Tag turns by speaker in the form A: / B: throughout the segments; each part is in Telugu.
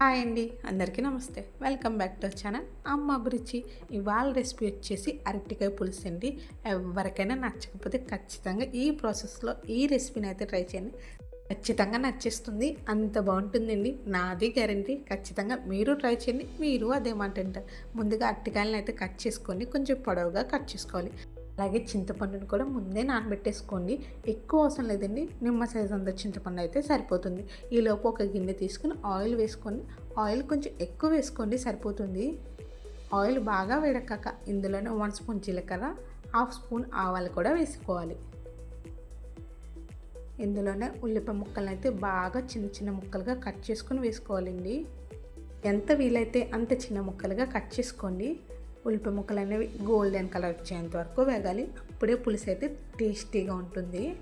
A: హాయ్ అండి అందరికీ నమస్తే. వెల్కమ్ బ్యాక్ టు ఛానల్ అమ్మ అభిరుచి ఇవాళ రెసిపీ వచ్చేసి అరటికాయ పులుసు అండి. ఎవరికైనా నచ్చకపోతే ఖచ్చితంగా ఈ ప్రాసెస్లో ఈ రెసిపీని అయితే ట్రై చేయండి. ఖచ్చితంగా నచ్చేస్తుంది. అంత బాగుంటుందండి. నాది గ్యారంటీ ఖచ్చితంగా మీరు ట్రై చేయండి. మీరు అదేమంటుంటారు ముందుగా అరటికాయలను అయితే కట్ చేసుకొని కొంచెం పొడవుగా కట్ చేసుకోవాలి. అలాగే చింతపండుని కూడా ముందే నానబెట్టేసుకోండి. ఎక్కువ అవసరం లేదండి. నిమ్మ సైజ్ అంత చింతపండు అయితే సరిపోతుంది. ఈలోపు ఒక గిన్నె తీసుకుని ఆయిల్ వేసుకొని ఆయిల్ కొంచెం ఎక్కువ వేసుకోండి సరిపోతుంది. ఆయిల్ బాగా వేడకాక ఇందులోనే వన్ స్పూన్ జీలకర్ర హాఫ్ స్పూన్ ఆవాలు కూడా వేసుకోవాలి. ఇందులోనే ఉల్లిపాయ ముక్కలను అయితే బాగా చిన్న చిన్న ముక్కలుగా కట్ చేసుకొని వేసుకోవాలండి. ఎంత వీలైతే అంత చిన్న ముక్కలుగా కట్ చేసుకోండి. ఉల్లిపాయ ముక్కలు అనేవి గోల్డెన్ కలర్ వచ్చేంత వరకు వేగాలి. అప్పుడే పులుసు అయితే టేస్టీగా ఉంటుంది.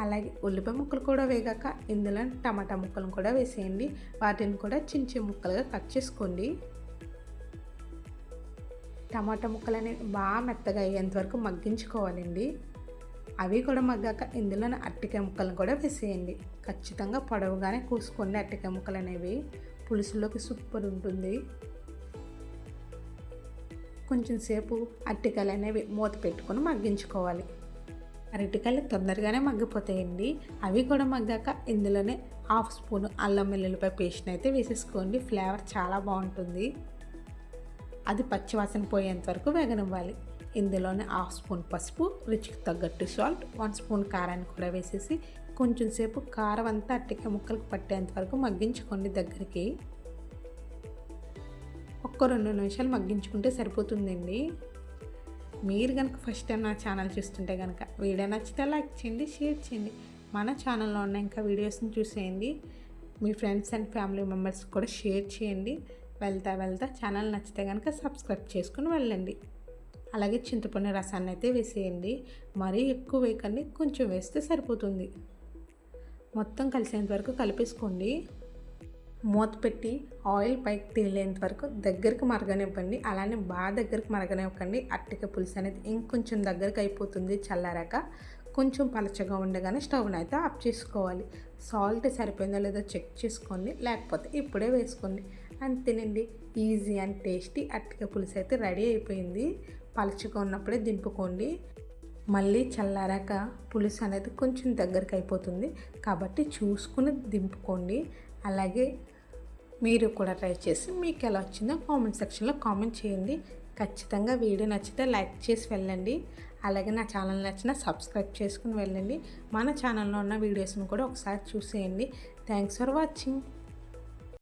A: అలాగే ఉల్లిపాయ ముక్కలు కూడా వేగాక ఇందులో టమాటా ముక్కలను కూడా వేసేయండి. వాటిని కూడా చిన్న చిన్న ముక్కలుగా కట్ చేసుకోండి. టమాటా ముక్కలు అనేవి బాగా మెత్తగా అయ్యేంత వరకు మగ్గించుకోవాలండి. అవి కూడా మగ్గాక ఇందులో అట్టికాయ ముక్కలను కూడా వేసేయండి. ఖచ్చితంగా పొడవుగానే కూసుకోండి అట్టికాయ ముక్కలు అనేవి. పులుసులోకి సూపర్ ఉంటుంది. కొంచెం సేపు అరటికాయలు అనేవి మూత పెట్టుకొని మగ్గించుకోవాలి. అరటికాయలు తొందరగానే మగ్గిపోతాయండి. అవి కూడా మగ్గాక ఇందులోనే హాఫ్ స్పూన్ అల్లం వెల్లుల్లిపాయ పేస్ట్ని అయితే వేసేసుకోండి. ఫ్లేవర్ చాలా బాగుంటుంది. అది పచ్చివాసన పోయేంత వరకు వేగనివ్వాలి. ఇందులోనే హాఫ్ స్పూన్ పసుపు రుచికి తగ్గట్టు సాల్ట్ వన్ స్పూన్ కారాన్ని కూడా వేసేసి కొంచెం సేపు కారం అంతా అట్టిక ముక్కలకు పట్టేంత వరకు మగ్గించుకోండి దగ్గరికి. ఒక్క రెండు నిమిషాలు మగ్గించుకుంటే సరిపోతుందండి. మీరు కనుక ఫస్ట్ టైం నా ఛానల్ చూస్తుంటే కనుక వీడియో నచ్చితే లైక్ చేయండి షేర్ చేయండి. మన ఛానల్లో ఉన్న ఇంకా వీడియోస్ని చూసేయండి. మీ ఫ్రెండ్స్ అండ్ ఫ్యామిలీ మెంబర్స్ కూడా షేర్ చేయండి. వెళ్తా వెళ్తా ఛానల్ నచ్చితే కనుక సబ్స్క్రైబ్ చేసుకుని వెళ్ళండి. అలాగే చింతపండు రసాన్ని అయితే వేసేయండి. మరీ ఎక్కువ వేయకండి కొంచెం వేస్తే సరిపోతుంది. మొత్తం కలిసేంత వరకు కలిపేసుకోండి. మూత పెట్టి ఆయిల్ పైకి తేలేంత వరకు దగ్గరికి మరగనివ్వండి. అలానే బాగా దగ్గరికి మరగనివ్వకండి. అట్టిక పులుసు అనేది ఇంకొంచెం దగ్గరికి అయిపోతుంది చల్లారాక. కొంచెం పలచగా ఉండగానే స్టవ్ని అయితే ఆఫ్ చేసుకోవాలి. సాల్ట్ సరిపోయిందో లేదో చెక్ చేసుకోండి. లేకపోతే ఇప్పుడే వేసుకోండి. అంతేనండి. ఈజీ అండ్ టేస్టీ అట్టిక పులుసు అయితే రెడీ అయిపోయింది. పలచగా ఉన్నప్పుడే దింపుకోండి. మళ్ళీ చల్లారాక పులుసు అనేది కొంచెం దగ్గరికి అయిపోతుంది. కాబట్టి చూసుకుని దింపుకోండి. అలాగే మీరు కూడా ట్రై చేసి మీకు ఎలా వచ్చిందో కామెంట్ సెక్షన్లో కామెంట్ చేయండి. ఖచ్చితంగా వీడియో నచ్చితే లైక్ చేసి వెళ్ళండి. అలాగే నా ఛానల్ నచ్చిన సబ్స్క్రైబ్ చేసుకుని వెళ్ళండి. మన ఛానల్లో ఉన్న వీడియోస్ని కూడా ఒకసారి చూసేయండి. Thanks for watching.